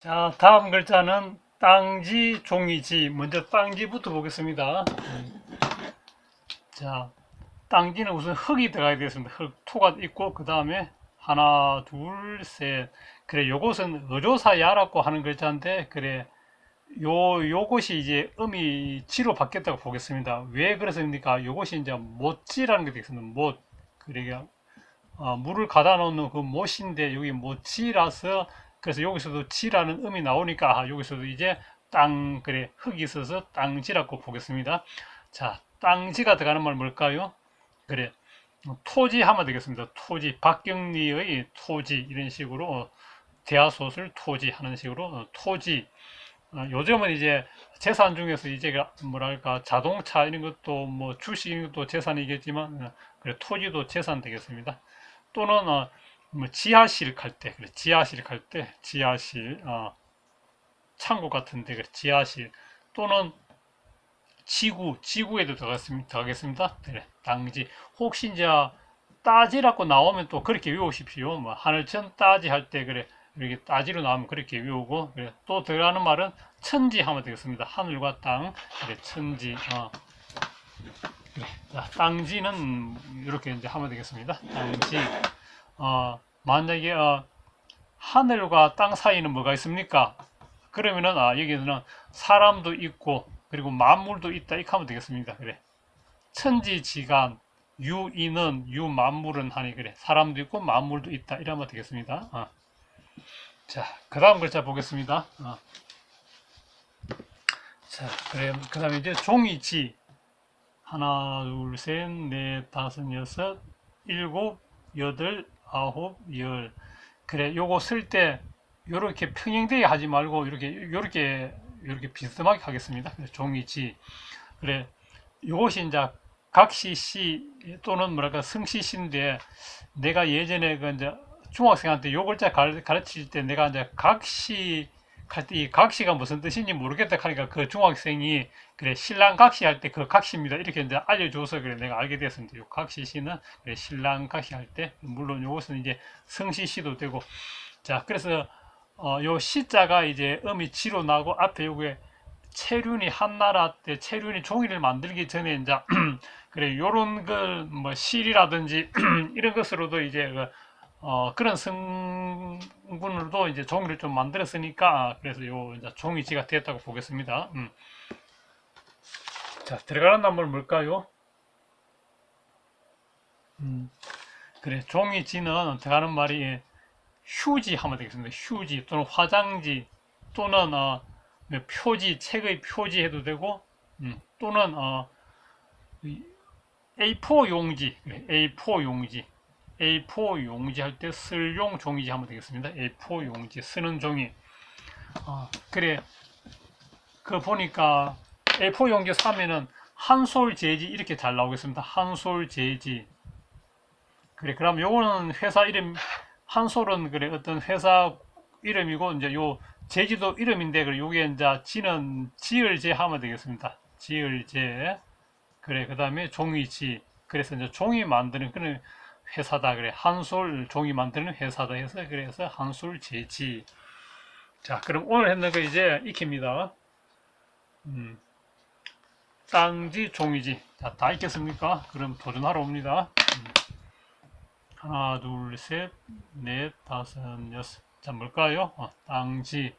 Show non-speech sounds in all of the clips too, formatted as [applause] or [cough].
자, 다음 글자는 땅지, 종이지. 먼저 땅지부터 보겠습니다. 음. 자, 땅지는 우선 흙이 들어가야 되겠습니다. 흙, 토가 있고, 그 다음에 하나, 둘, 셋. 그래, 요것은 어조사 야라고 하는 글자인데, 그래, 요, 요것이 이제 음이 지로 바뀌었다고 보겠습니다. 왜 그랬습니까? 요것이 이제 못지라는 게 되겠습니다. 못. 그러니까, 어, 물을 가다 놓는 그 못인데, 여기 못지라서, 그래서 여기서도 지라는 음이 나오니까, 아, 여기서도 이제 땅, 그래, 흙이 있어서 땅지라고 보겠습니다. 자, 땅지가 들어가는 말 뭘까요? 그래, 토지 하면 되겠습니다. 토지, 박경리의 토지, 이런 식으로, 어, 대하소설 토지 하는 식으로, 어, 토지. 어, 요즘은 이제 재산 중에서 이제 가 뭐랄까 자동차 이런 것도 뭐 주식 이런 것도 재산이겠지만 어, 그래 토지도 재산 되겠습니다. 또는 어, 뭐 지하실 갈 때, 그래 지하실 갈 때 지하실 어, 창고 같은 데 그래 지하실 또는 지구 지구에도 들어갔습니다. 들어가겠습니다. 그래 당지 혹시 이제 따지라고 나오면 또 그렇게 외우십시오. 뭐 하늘천 따지 할 때 그래 이렇게 따지로 나오면 그렇게 외우고 그래 또 들어가는 말은 천지 하면 되겠습니다. 하늘과 땅 그래 천지 어. 그래 자 땅지는 이렇게 이제 하면 되겠습니다. 땅지 어 만약에 어, 하늘과 땅 사이는 뭐가 있습니까? 그러면은 아 여기서는 사람도 있고 그리고 만물도 있다 이렇게 하면 되겠습니다. 그래 천지지간 유인은 유만물은 하니 그래 사람도 있고 만물도 있다 이러면 되겠습니다. 어. 자, 그 다음 글자 보겠습니다. 어. 자, 그래, 그 다음에 이제 종이지. 하나, 둘, 셋, 넷, 다섯, 여섯, 일곱, 여덟, 아홉, 열. 그래, 요거 쓸 때, 요렇게 평행되게 하지 말고, 이렇게, 요렇게, 요렇게 비스듬하게 하겠습니다. 종이지. 그래, 요것이 이제 각시시 또는 뭐랄까 성시시인데, 내가 예전에 그 이제 중학생한테 요 글자 가르- 가르칠 때 내가 이제 각시 이 각시가 무슨 뜻인지 모르겠다 하니까 그 중학생이 그래 신랑 각시 할 때 그 각시입니다 이렇게 이제 알려줘서 그래 내가 알게 됐습니다. 요 각시 시는 그래 신랑 각시 할 때 물론 요것은 이제 성시 시도 되고 자 그래서 어, 요 시자가 이제 음이 지로 나고 앞에 요게 체륜이 한나라 때 체륜이 종이를 만들기 전에 이제 [clears throat] 그래 요런 걸 뭐 실이라든지 [clears throat] 이런 것으로도 이제 그 어, 그런 성분으로도 이제 종이를 좀 만들었으니까, 그래서 요, 이제 종이지가 되었다고 보겠습니다. 음. 자, 들어가는 단물 뭘까요? 음, 그래, 종이지는 들어가는 말이 휴지 하면 되겠습니다. 휴지 또는 화장지 또는 어, 뭐 표지, 책의 표지 해도 되고, 음, 또는 어, 이 A4 용지, 그래, A4 용지. A4 용지 할 때 쓸 용 종이지 하면 되겠습니다. A4 용지 쓰는 종이. 아, 그래. 그 보니까 A4 용지 사면은 한솔 제지 이렇게 잘 나오겠습니다. 한솔 제지. 그래. 그럼 요거는 회사 이름 한솔은 그래 어떤 회사 이름이고 이제 요 제지도 이름인데 그래 요게 이제 지는 지을제 하면 되겠습니다. 지을제. 그래. 그다음에 종이지. 그래서 이제 종이 만드는 그런 회사다 그래. 한솔 종이 만드는 회사다 해서 그래서 한솔 제지. 자 그럼 오늘 했는 거 이제 익힙니다. 음, 땅지 종이지. 자 다 익혔습니까? 그럼 도전하러 옵니다. 음, 하나 둘셋넷 다섯 여섯. 자 뭘까요? 어, 땅지.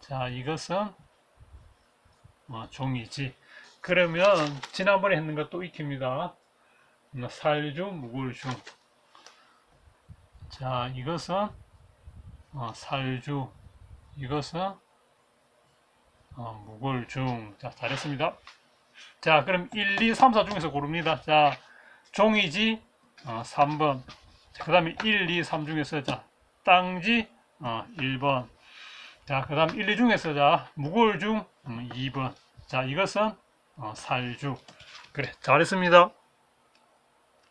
자 이것은 어, 종이지. 그러면 지난번에 했는 것도 익힙니다 살주 무굴중 자 이것은 어, 살주 이것은 어, 무굴중 자 잘했습니다. 자 그럼 1, 2, 3, 4 중에서 고릅니다. 자 종이지 어, 3번. 그 다음에 1, 2, 3 중에서 자 땅지 어, 1번. 자그 다음 1, 2 중에서 자 무굴중 음, 2번. 자 이것은 어, 살주 그래 잘했습니다